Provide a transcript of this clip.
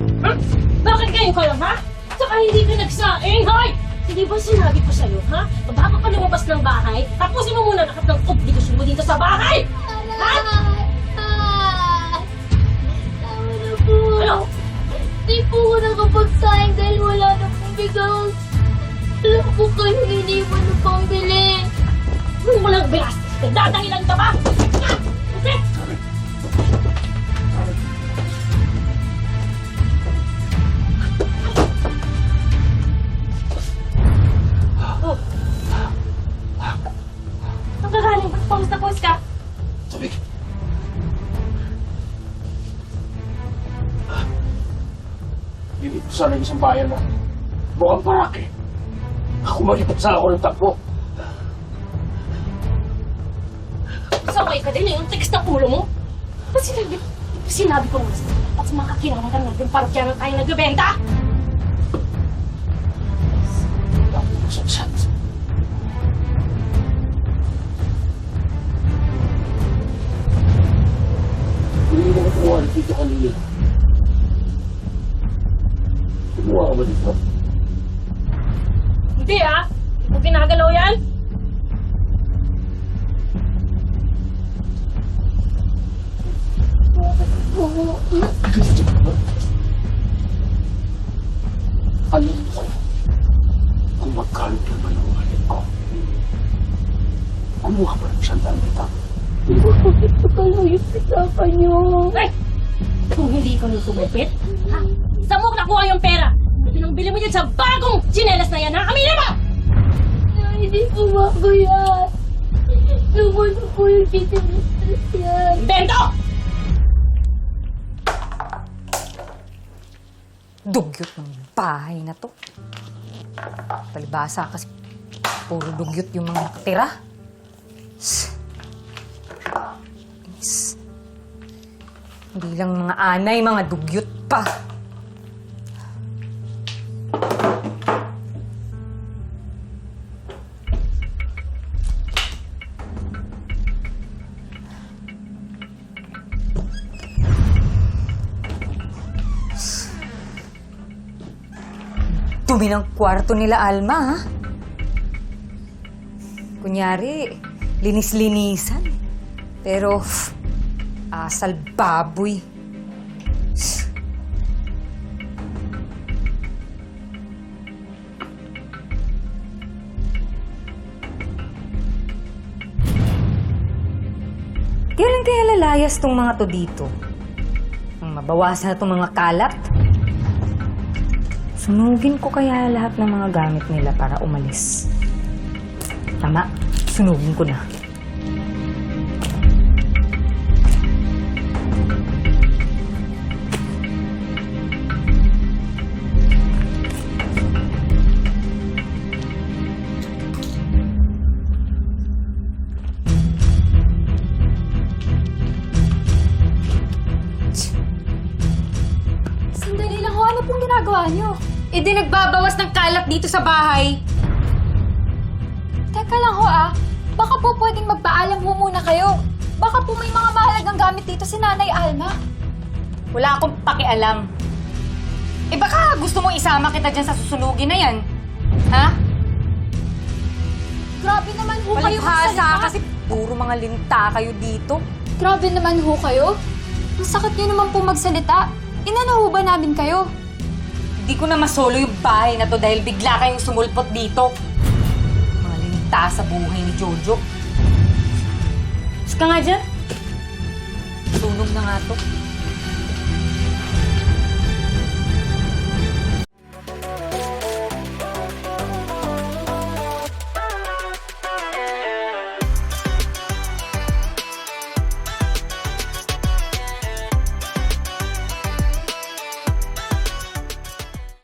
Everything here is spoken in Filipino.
Hmm? Bakit kayo ka lang, ha? Saka hindi ka nagsaing, hoy! Hindi ba sinabi ko sa'yo, ha? Bago ka lumabas ng bahay, tapusin mo muna lahat ng obligasyon mo dito sa bahay! Ha? Ano? Di po ko nakapagsaing dahil wala na pong bigaw. Alam ko kayo iniwan na pambili. Walang bilas, nagdadahilan ka ba? Okay? Oh. Ang gagaling ba? Pawis na pawis ka? Tubig. Hindi ko sana isang bayan na mukhang parak eh. Ako malipot sana ako ng takbo. Saway ka din eh, yung tigas ng ulo mo. Ba't sinabi, sinabi ko nga sa'yo, at sa mga kakilala natin parokyanan tayo nagbebenta? Tapos ko sa chat. Hindi mo kumuha video kanina. Kumuha dito? Hindi ah! Hindi ko ginagalaw yan! Kumuha pa ng sandaan kita. Bakit ko kayo yung kasama niyo? Ay! Kung hindi ko nung sumupit, ha? Saan mo nakuha yung pera? Pinangbili mo yan sa bagong tsinelas na yan, ha? Amina mo! Ay, Hindi po ako yan. Naman po yung titinistas yan. Bento! Dugyot ng bahay na to. Palibasa kasi puro dugyot yung mga nakatira. Hindi lang mga anay, mga dugyot pa. Dumi ng kwarto nila Alma, ha? Kunyari, linis-linisan. Pero, pff, asal baboy. Kailan kaya lalayas tong mga to dito? Nang mabawasan na tong mga kalat? Sunugin ko kaya lahat ng mga gamit nila para umalis. Tama, sunugin ko na. Ginagawa niyo? E di nagbabawas ng kalat dito sa bahay. Teka lang ho ah, baka po pwedeng magpaalam ho muna kayo. Baka po may mga mahalagang gamit dito si Nanay Alma. Wala akong pakialam. Eh baka gusto mo isama kita dyan sa susunugin na yan. Ha? Grabe naman ho kayo magsalita. kasi puro mga linta kayo dito. Grabe naman ho kayo. Ang sakit niyo naman po magsalita. Inano ho ba namin kayo? Hindi ko na masolo yung bahay na to dahil bigla kayong sumulpot dito. Mga sa buhay ni Jojo. Mas ka nga dyan. Sunog na nga to.